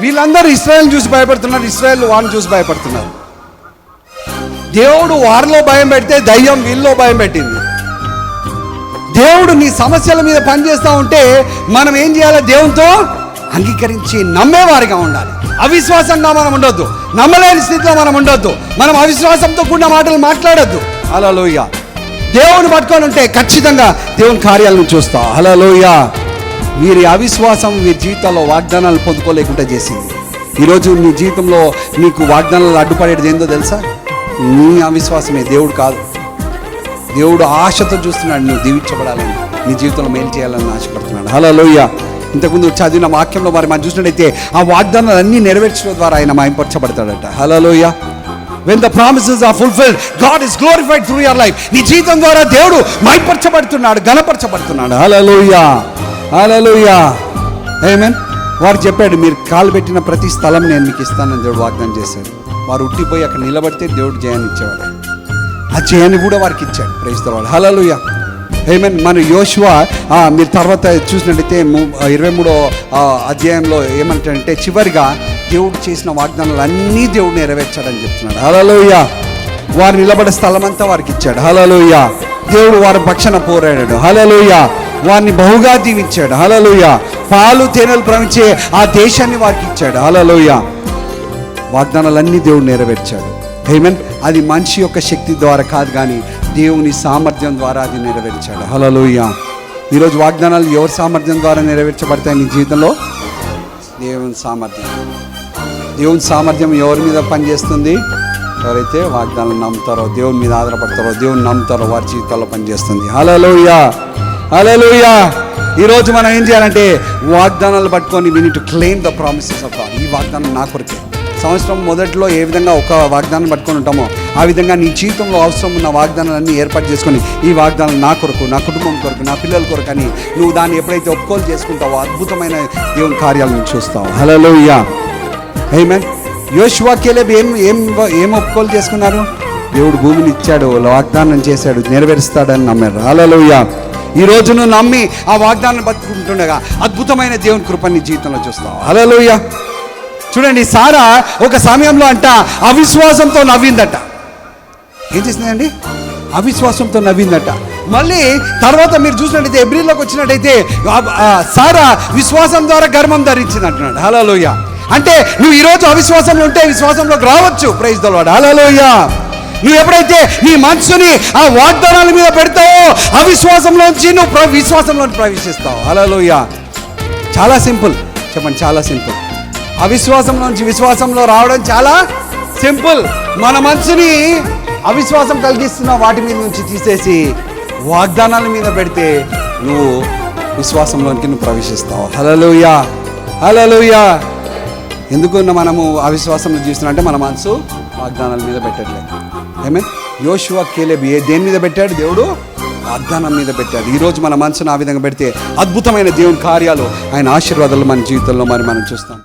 వీళ్ళందరూ ఇస్రాయల్ చూసి భయపడుతున్నారు ఇస్రాయల్ వారిని చూసి భయపడుతున్నారు. దేవుడు వారిలో భయం పెడితే దయ్యం వీళ్ళలో భయం పెట్టింది. దేవుడు నీ సమస్యల మీద పనిచేస్తూ ఉంటే మనం ఏం చేయాలి? దేవునితో అంగీకరించి నమ్మేవారిగా ఉండాలి. అవిశ్వాసంగా మనం ఉండొద్దు. నమ్మలేని స్థితిలో మనం ఉండొద్దు. మనం అవిశ్వాసంతో కూడిన మాటలు మాట్లాడొద్దు. అలా లోయ దేవుని పట్టుకొని ఉంటే ఖచ్చితంగా దేవుని కార్యాలను చూస్తాం. అలా లోయ వీరి అవిశ్వాసం వీరి జీవితాల్లో వాగ్దానాలు పొందుకోలేకుండా చేసింది. ఈరోజు నీ జీవితంలో నీకు వాగ్దానాలు అడ్డుపడేది ఏందో తెలుసా? నీ అవిశ్వాసమే దేవుడు కాదు. దేవుడు ఆశతో చూస్తున్నాడు నువ్వు దీవించబడాలని నీ జీవితంలో మేలు చేయాలని ఆశపడుతున్నాడు. హలో లోయ ఇంతకుముందు చదివిన వాక్యంలో మరి మనం చూసినట్టయితే ఆ వాగ్దానాలు అన్నీ నెరవేర్చడం ద్వారా ఆయన మాయంపరచబడతాడట. Hallelujah when the promises are fulfilled God is glorified through your life నీ జీవితం ద్వారా దేవుడు మైపరచబడుతున్నాడు గణపరచబడుతున్నాడు హలో లోయ హలోయా ఏమేన్ వారు చెప్పాడు మీరు కాలు పెట్టిన ప్రతి స్థలం నేను మీకు ఇస్తానని దేవుడు వాగ్దానం చేశాడు. వారు ఉట్టిపోయి అక్కడ నిలబడితే దేవుడు జయాన్ని ఇచ్చేవాడు. ఆ జయాన్ని కూడా వారికి ఇచ్చాడు. ప్రైస్తవాడు హలలుయ ఏమేన్ మన యోశువ మీరు తర్వాత చూసినట్టయితే ఇరవై మూడో అధ్యాయంలో ఏమంటాడంటే చివరిగా దేవుడు చేసిన వాగ్దానాలు అన్నీ దేవుడు నెరవేర్చాడని చెప్తున్నాడు. హలలుయ వారు నిలబడే స్థలం అంతా వారికి ఇచ్చాడు. హలలుయ దేవుడు వారి భక్షణ పోరాడాడు. హలలుయ వారిని బహుగా దీవించాడు. హలలోయ పాలు తేనెలు ప్రవహించే ఆ దేశాన్ని వారికి ఇచ్చాడు. హలలోయ వాగ్దానాలన్నీ దేవుడు నెరవేర్చాడు. హేమన్ అది మనిషి యొక్క శక్తి ద్వారా కాదు కానీ దేవుని సామర్థ్యం ద్వారా అది నెరవేర్చాడు. హలలోయ ఈరోజు వాగ్దానాలు ఎవరి సామర్థ్యం ద్వారా నెరవేర్చబడతాయి నీ జీవితంలో? దేవుని సామర్థ్యం. దేవుని సామర్థ్యం ఎవరి మీద పనిచేస్తుంది? ఎవరైతే వాగ్దానాలు నమ్ముతారో దేవుని మీద ఆధారపడతారో దేవుని నమ్ముతారో వారి జీవితాల్లో పనిచేస్తుంది. హలలోయ హలోయ ఈరోజు మనం ఏం చేయాలంటే వాగ్దానాలు పట్టుకొని we to claim the promises of God ఈ వాగ్దానం నా కొరకే. సంవత్సరం మొదట్లో ఏ విధంగా ఒక వాగ్దానం పట్టుకొని ఉంటామో ఆ విధంగా నీ జీవితంలో అవసరం ఉన్న వాగ్దానాలన్నీ ఏర్పాటు చేసుకొని ఈ వాగ్దానం నా కొరకు నా కుటుంబం కొరకు నా పిల్లల కొరకు అని నువ్వు దాన్ని ఎప్పుడైతే ఒప్పుకోలు చేసుకుంటావో అద్భుతమైన దేవుని కార్యాలను చూస్తావు. హలో ఏమేన్ యోశువా కేలేబ్ ఏం ఏం ఏం ఒప్పుకోలు చేసుకున్నారు? దేవుడు భూమిని ఇచ్చాడు వాగ్దానం చేశాడు నెరవేరుస్తాడని నమ్మారు. హలోయ ఈ రోజు నువ్వు నమ్మి ఆ వాగ్దానం బతుకుంటుండగా అద్భుతమైన దేవుని కృపని జీవితంలో చూస్తావు హలోయ చూడండి సారా ఒక సమయంలో అంట అవిశ్వాసంతో నవ్విందట. ఏం చేసిందండి? అవిశ్వాసంతో నవ్విందట. మళ్ళీ తర్వాత మీరు చూసినట్టయితే ఎబ్రిల్లోకి వచ్చినట్టయితే సారా విశ్వాసం ద్వారా గర్భం ధరించింది అంటున్నాడు హలోయ అంటే నువ్వు ఈరోజు అవిశ్వాసంలో ఉంటే విశ్వాసంలోకి రావచ్చు. ప్రైజ్ దొలవాడు హలోయ నువ్వు ఎప్పుడైతే నీ మనసుని ఆ వాగ్దానాల మీద పెడతావో అవిశ్వాసంలోంచి నువ్వు ప్ర- ప్రవేశిస్తావు. అలలోయ చాలా సింపుల్. చెప్పండి చాలా సింపుల్. అవిశ్వాసంలోంచి విశ్వాసంలో రావడం చాలా సింపుల్. మన మనసుని అవిశ్వాసం కలిగిస్తున్న వాటి మీద నుంచి తీసేసి వాగ్దానాల మీద పెడితే నువ్వు విశ్వాసంలోనికి నువ్వు ప్రవేశిస్తావు. హలలుయా హలలుయా ఎందుకు మనము అవిశ్వాసంలో చూస్తున్నా అంటే మన మనసు వాగ్దానాల మీద పెట్టట్లేదు. ఏమే యోశువ కేలేబ్ ఏ దేని మీద పెట్టాడు? దేవుడు వాగ్దానం మీద పెట్టాడు. ఈరోజు మన మనసును ఆ విధంగా పెడితే అద్భుతమైన దేవుని కార్యాలు ఆయన ఆశీర్వాదాలు మన జీవితంలో మరి మనం చూస్తాం.